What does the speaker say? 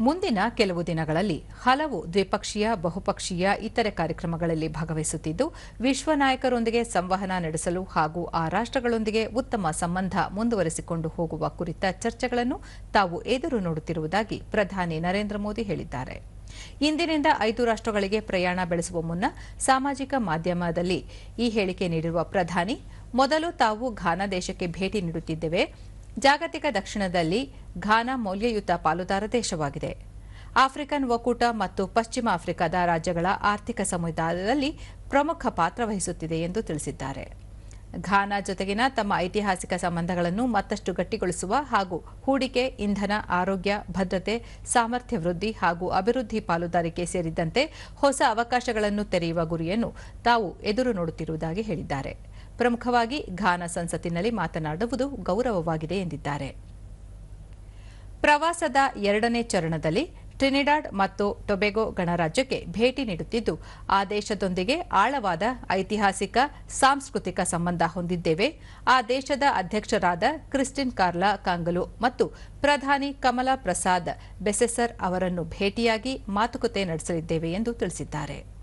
ಮುಂದಿನ ಕೆಲವು ದಿನಗಳಲ್ಲಿ ಹಲವು ದ್ವಿಪಕ್ಷೀಯ, ಬಹುಪಕ್ಷೀಯ, ಇತರೆ ಕಾರ್ಯಕ್ರಮಗಳಲ್ಲಿ ಭಾಗವಹಿಸುತ್ತಿದ್ದು, ವಿಶ್ವ ನಾಯಕರೊಂದಿಗೆ ಸಂವಹನ ನಡೆಸಲು ಹಾಗೂ ಆ ರಾಷ್ಟ್ರಗಳೊಂದಿಗೆ ಉತ್ತಮ ಸಂಬಂಧ ಮುಂದುವರೆಸಿಕೊಂಡು ಹೋಗುವ ಕುರಿತ ಚರ್ಚೆಗಳನ್ನು ತಾವು ಎದುರು ನೋಡುತ್ತಿರುವುದಾಗಿ ಪ್ರಧಾನಿ ನರೇಂದ್ರ ಮೋದಿ ಹೇಳಿದ್ದಾರೆ. ಇಂದಿನಿಂದ ಐದು ರಾಷ್ಟ್ರಗಳಿಗೆ ಪ್ರಯಾಣ ಬೆಳೆಸುವ ಮುನ್ನ ಸಾಮಾಜಿಕ ಮಾಧ್ಯಮದಲ್ಲಿ ಈ ಹೇಳಿಕೆ ನೀಡಿರುವ ಪ್ರಧಾನಿ, ಮೊದಲು ತಾವು ಘಾನಾ ದೇಶಕ್ಕೆ ಭೇಟಿ ನೀಡುತ್ತಿದ್ದೇವೆ ಜಾಗತಿಕ ದಕ್ಷಿಣದಲ್ಲಿ ಘಾನಾ ಮೌಲ್ಯಯುತ ಪಾಲುದಾರ ದೇಶವಾಗಿದೆ. ಆಫ್ರಿಕನ್ ಒಕ್ಕೂಟ ಮತ್ತು ಪಶ್ಚಿಮ ಆಫ್ರಿಕಾದ ರಾಜ್ಯಗಳ ಆರ್ಥಿಕ ಸಮುದಾಯದಲ್ಲಿ ಪ್ರಮುಖ ಪಾತ್ರ ವಹಿಸುತ್ತಿದೆ ಎಂದು ತಿಳಿಸಿದ್ದಾರೆ. ಘಾನಾ ಜೊತೆಗಿನ ತಮ್ಮ ಐತಿಹಾಸಿಕ ಸಂಬಂಧಗಳನ್ನು ಮತ್ತಷ್ಟು ಗಟ್ಟಿಗೊಳಿಸುವ ಹಾಗೂ ಹೂಡಿಕೆ, ಇಂಧನ, ಆರೋಗ್ಯ, ಭದ್ರತೆ, ಸಾಮರ್ಥ್ಯ ವೃದ್ಧಿ ಹಾಗೂ ಅಭಿವೃದ್ಧಿ ಪಾಲುದಾರಿಕೆ ಸೇರಿದಂತೆ ಹೊಸ ಅವಕಾಶಗಳನ್ನು ತೆರೆಯುವ ಗುರಿಯನ್ನು ತಾವು ಎದುರು ನೋಡುತ್ತಿರುವುದಾಗಿ ಹೇಳಿದ್ದಾರೆ. ಪ್ರಮುಖವಾಗಿ ಘಾನ ಸಂಸತ್ತಿನಲ್ಲಿ ಮಾತನಾಡುವುದು ಗೌರವವಾಗಿದೆ ಎಂದಿದ್ದಾರೆ. ಪ್ರವಾಸದ ಎರಡನೇ ಚರಣದಲ್ಲಿ ಟ್ರಿನಿಡಾಡ್ ಮತ್ತು ಟೊಬೆಗೊ ಗಣರಾಜ್ಯಕ್ಕೆ ಭೇಟಿ ನೀಡುತ್ತಿದ್ದು, ಆ ದೇಶದೊಂದಿಗೆ ಆಳವಾದ ಐತಿಹಾಸಿಕ, ಸಾಂಸ್ಕೃತಿಕ ಸಂಬಂಧ ಹೊಂದಿದ್ದೇವೆ. ಆ ದೇಶದ ಅಧ್ಯಕ್ಷರಾದ ಕ್ರಿಸ್ಟಿನ್ ಕಾರ್ಲಾ ಕಾಂಗಲು ಮತ್ತು ಪ್ರಧಾನಿ ಕಮಲಾ ಪ್ರಸಾದ್ ಬೆಸೆಸರ್ ಅವರನ್ನು ಭೇಟಿಯಾಗಿ ಮಾತುಕತೆ ನಡೆಸಲಿದ್ದೇವೆ ಎಂದು ತಿಳಿಸಿದ್ದಾರೆ.